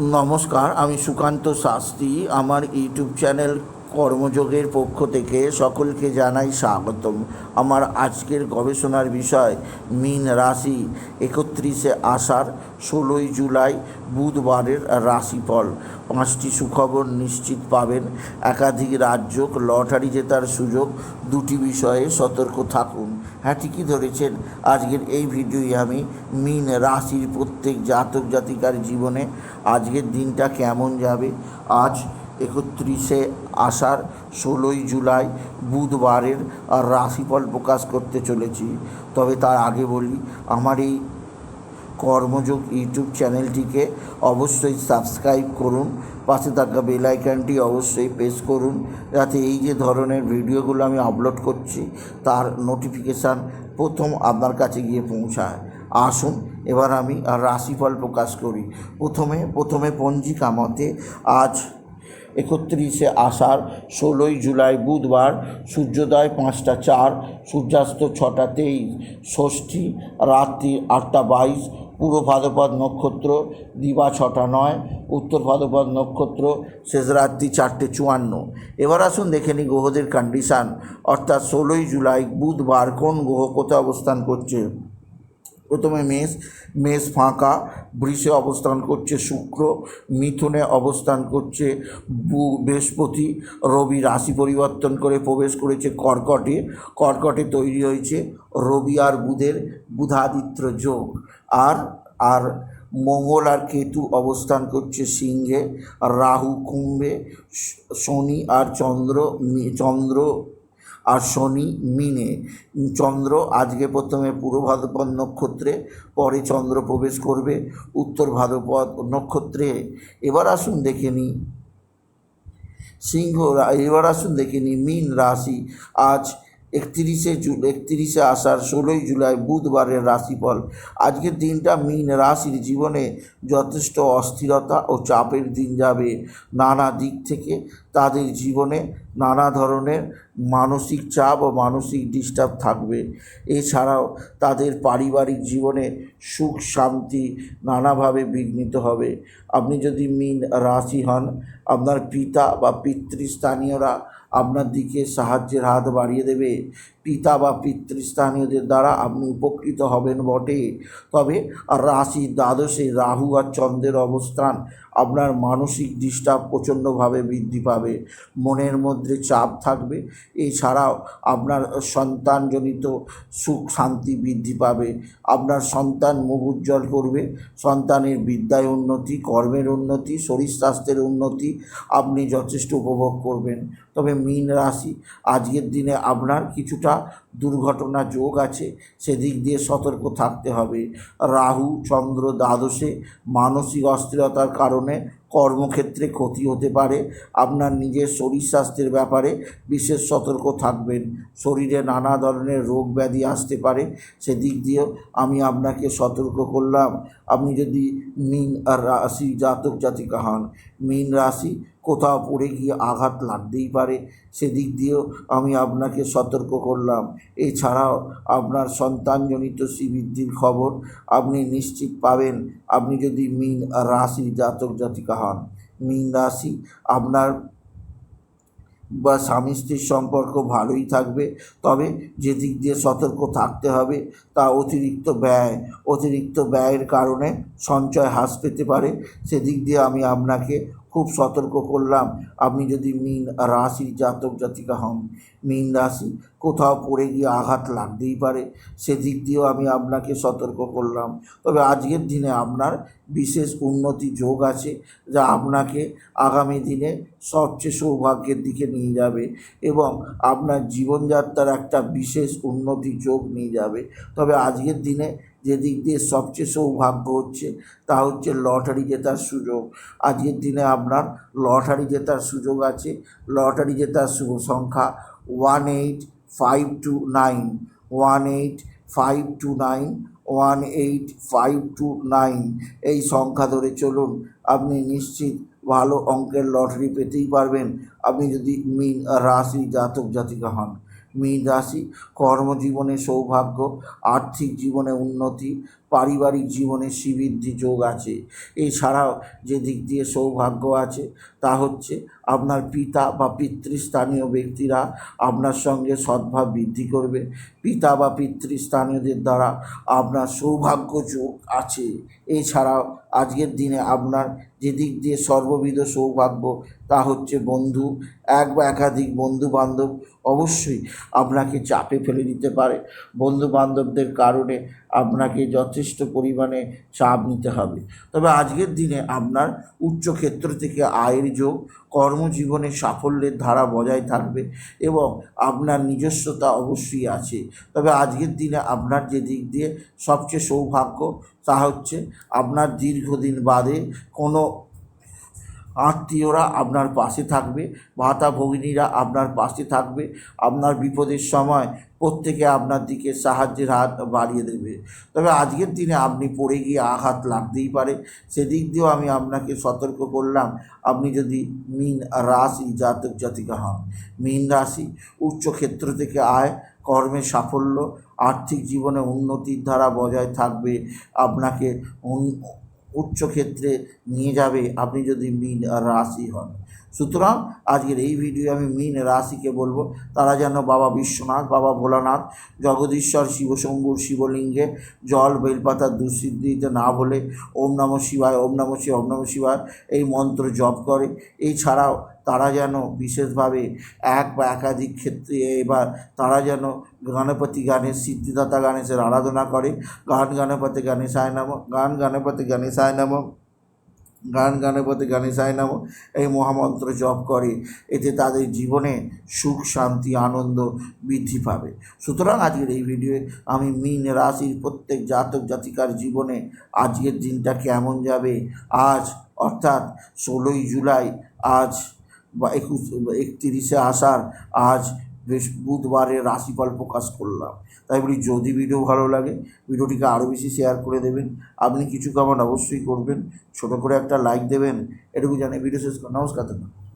নমস্কার, আমি সুকান্ত শাস্ত্রী। আমার ইউটিউব চ্যানেল কর্মযোগের পক্ষ থেকে সকলকে জানাই স্বাগতম। আমার আজকের গবেষণার বিষয়, মীন রাশি একত্রিশে আষাঢ়, ষোলোই জুলাই, বুধবারের রাশিফল। পাঁচটি সুখবর নিশ্চিত পাবেন। একাধিক রাজ্য লটারি জেতার সুযোগ। দুটি বিষয়ে সতর্ক থাকুন। হ্যাঁ ঠিকই ধরেছেন। আজকের এই ভিডিওই আমি মিন রাশির প্রত্যেক জাতক জাতিকার জীবনে আজকের দিনটা কেমন যাবে? আজ একত্রিশে আষাঢ়, ষোলোই জুলাই বুধবারের রাশিফল প্রকাশ করতে চলেছি। তবে তার আগে বলি, আমার এই কর্মযোগ ইউটিউব চ্যানেলটিকে অবশ্যই সাবস্ক্রাইব করুন, পাশে থাকা বেল আইকনটি অবশ্যই প্রেস করুন, যাতে এই যে ধরনের ভিডিওগুলো আমি আপলোড করছি, তার নোটিফিকেশান প্রথম আপনার কাছে গিয়ে পৌঁছায়। আসুন, এবার আমি রাশিফল প্রকাশ করি। প্রথমে প্রথমে পঞ্জিকা মতে আজ একত্রিশে আষাঢ়, ষোলোই জুলাই বুধবার, সূর্যোদয় পাঁচটা চার, সূর্যাস্ত ছটা তেইশ, ষষ্ঠী রাত্রি আটটা বাইশ পূর্ব ভাদ্রপদ নক্ষত্র, দিবা ছটা নয় উত্তর ভাদ্রপদ নক্ষত্র শেষ রাত্রি চারটে চুয়ান্ন। এবার আসুন দেখে নিই গ্রহদের কন্ডিশান অর্থাৎ ষোলোই জুলাই বুধবার কোন গ্রহ কোথায় অবস্থান করছে? প্রথমে মেষ মেষ ফাঁকা, বৃষে অবস্থান করছে শুক্র, মিথুনে অবস্থান করছে বৃহস্পতি, রবি রাশি পরিবর্তন করে প্রবেশ করেছে কর্কটে কর্কটে তৈরি হয়েছে রবি আর বুধের বুধাদিত্য যোগ। আর আর মঙ্গল আর কেতু অবস্থান করছে সিংহে, রাহু কুম্ভে, শনি আর চন্দ্র চন্দ্র আর শনি মিনে। চন্দ্র আজকে প্রথমে পূর্ব ভাদ্রপদ নক্ষত্রে, পরে চন্দ্র প্রবেশ করবে উত্তর ভাদ্রপদ নক্ষত্রে। এবার আসুন দেখে নিই। সিংহ এবার আসুন দেখে নিই। মিন রাশি আজ একত্রিশে জু, একত্রিশে আষাঢ়, ষোলোই জুলাই বুধবারের রাশিফল। আজকের দিনটা মীন রাশির জীবনে যথেষ্ট অস্থিরতা ও চাপের দিন যাবে। নানা দিক থেকে তাদের জীবনে নানা ধরনের মানসিক চাপ ও মানসিক ডিস্টার্ব থাকবে। এছাড়াও তাদের পারিবারিক জীবনে সুখ, শান্তি নানাভাবে বিঘ্নিত হবে। আপনি যদি মীন রাশি হন, আপনার পিতা বা পিতৃস্থানীয়রা আপনার দিকে সাহায্যের হাত বাড়িয়ে দেবে। পিতা বা পিতৃস্থানীয়দের দ্বারা আপনি উপকৃত হবেন বটে। তবে রাশি, দ্বাদশে রাহু আর চন্দ্রের অবস্থান আপনার মানসিক ডিস্টার্ব প্রচণ্ডভাবে বৃদ্ধি পাবে। মনের মধ্যে চাপ থাকবে। এছাড়াও আপনার সন্তানজনিত সুখ শান্তি বৃদ্ধি পাবে। আপনার সন্তান মুখ উজ্জ্বল করবে। সন্তানের বিদ্যায় উন্নতি, কর্মের উন্নতি, শরীর স্বাস্থ্যের উন্নতি আপনি যথেষ্ট উপভোগ করবেন। তবে মীন রাশি, আজকের দিনে আপনার কিছুটা lá দুর্ঘটনা যোগ আছে, সেদিক দিয়ে সতর্ক থাকতে হবে। রাহু, চন্দ্র, দ্বাদশে মানসিক অস্থিরতার কারণে কর্মক্ষেত্রে ক্ষতি হতে পারে। আপনার নিজের শরীর স্বাস্থ্যের ব্যাপারে বিশেষ সতর্ক থাকবেন। শরীরে নানা ধরনের রোগ ব্যাধি আসতে পারে, সেদিক দিয়েও আমি আপনাকে সতর্ক করলাম। আপনি যদি মীন রাশি জাতক জাতিকা হন, মীন রাশি কোথাও পড়ে গিয়ে আঘাত লাগতেই পারে, সেদিক দিয়েও আমি আপনাকে সতর্ক করলাম। এছাড়াও আপনার সন্তানজনিত শ্রীবৃদ্ধির খবর আপনি নিশ্চিত পাবেন। আপনি যদি মীন রাশি জাতক জাতিকা হন, মীন রাশি আপনার বা স্বামী স্ত্রীর সম্পর্ক ভালোই থাকবে, তবে যে দিক দিয়ে সতর্ক থাকতে হবে তা অতিরিক্ত ব্যয়, অতিরিক্ত ব্যয়ের কারণে সঞ্চয় হ্রাস পেতে পারে। সেদিক দিয়ে আমি আপনাকে খুব সতর্ক করলাম। আপনি যদি মীন রাশির জাতক জাতিকা হন, মীন রাশি, কোথাও পড়ে গিয়ে আঘাত লাগতেই পারে, সেদিক দিয়েও আমি আপনাকে সতর্ক করলাম। তবে আজকের দিনে আপনার বিশেষ উন্নতি যোগ আছে, যা আপনাকে আগামী দিনে সবচেয়ে সৌভাগ্যের দিকে নিয়ে যাবে এবং আপনার জীবনযাত্রার একটা বিশেষ উন্নতি যোগ নিয়ে যাবে। তবে আজকের দিনে যে দিক দিয়ে সবচেয়ে সৌভাগ্য হচ্ছে, তা হচ্ছে লটারি জেতার সুযোগ। আজকের দিনে আপনার লটারি জেতার সুযোগ আছে। লটারি জেতার শুভ সংখ্যা one eight five two nine. One eight five two nine, one eight five two nine. এই সংখ্যা ধরে চলুন, আপনি নিশ্চিত ভালো অঙ্কের লটারি পেতেই পারবেন। আপনি যদি মীন রাশি জাতক জাতিকা হন মীন রাশি কর্মজীবনে সৌভাগ্য আর্থিক জীবনে উন্নতি পারিবারিক জীবনে শ্রীবৃদ্ধি যোগ আছে। এছাড়াও যে দিক দিয়ে সৌভাগ্য আছে, তা হচ্ছে আপনার পিতা বা পিতৃস্থানীয় ব্যক্তিরা আপনার সঙ্গে সদ্ভাব বৃদ্ধি করবে। পিতা বা পিতৃস্থানীয়দের দ্বারা আপনার সৌভাগ্য যোগ আছে। এছাড়াও আজকের দিনে আপনার যে দিক দিয়ে সর্ববিধ সৌভাগ্য, তা হচ্ছে বন্ধু, এক বা একাধিক বন্ধু বান্ধব অবশ্যই আপনাকে চাপে ফেলে দিতে পারে। বন্ধু বান্ধবদের কারণে আপনাকে যথেষ্ট পরিমাণে চাপ নিতে হবে। তবে আজকের দিনে আপনার উচ্চ ক্ষেত্র থেকে আয়ের যোগ কর্মজীবনে সাফল্যের ধারা বজায় থাকবে এবং আপনার নিজস্বতা অবশ্যই আছে। তবে আজকের দিনে আপনার যে দিক দিয়ে সবচেয়ে সৌভাগ্য তা হচ্ছে, আপনার দীর্ঘদিন বাদে কোনো আত্মীয়রা আপনার পাশে থাকবে ভাতা ভগিনীরা আপনার পাশে থাকবে, আপনার বিপদের সময় প্রত্যেকে আপনার দিকে সাহায্যের হাত বাড়িয়ে দেবে। তবে আজকের দিনে আপনি পড়ে গিয়ে আঘাত লাগতেই পারে। সেদিক দিয়েও আমি আপনাকে সতর্ক করলাম, আপনি যদি মিন রাশি জাতক জাতিকা হন, মিন রাশি উচ্চ ক্ষেত্র থেকে আয় কর্মে সাফল্য, আর্থিক জীবনে উন্নতির ধারা বজায় থাকবে, আপনাকে উচ্চ ক্ষেত্রে নিয়ে যাবে আপনি যদি মিন রাশি হন। সুতরাং আজকের এই ভিডিও আমি মিন রাশিকে বলব, তারা যেন বাবা বিশ্বনাথ, বাবা ভোলানাথ, জগদীশ্বর, শিবশম্ভুর শিবলিঙ্গে জল বেলপাতার দুঃসিদ্ধিতে না বলে ওম নম শিবায়, ওম নম শিব ওম নম শিবায় এই মন্ত্র জপ করে। এছাড়াও তারা যেন বিশেষভাবে এক বা একাধিক ক্ষেত্রে এবার তারা যেন গণপতি গানের সিদ্ধিদাতা গণেশের আরাধনা করে। গান গণপতি গণেশায় নাম, গান গণপতি গণেশায় নাম। গান গণপতি গণেশায় নাম এই মহামন্ত্র জপ করে, এতে তাদের জীবনে সুখ, শান্তি, আনন্দ বৃদ্ধি পাবে। সুতরাং আজকের এই ভিডিওয়ে আমি মিন রাশির প্রত্যেক জাতক জাতিকার জীবনে আজকের দিনটা কেমন যাবে? আজ, অর্থাৎ ষোলোই জুলাই, আজ বা একুশ, একত্রিশে আষাঢ়, আজ বেশ বুধবারের রাশিফল প্রকাশ করলাম। তাই বলি যদি ভিডিও ভালো লাগে, ভিডিওটিকে আরও বেশি শেয়ার করে দেবেন। আপনি কিছু কমেন্ট অবশ্যই করবেন। ছোটো করে একটা লাইক দেবেন। এটুকু জানি ভিডিও শেষ করে নমস্কার ধন্যবাদ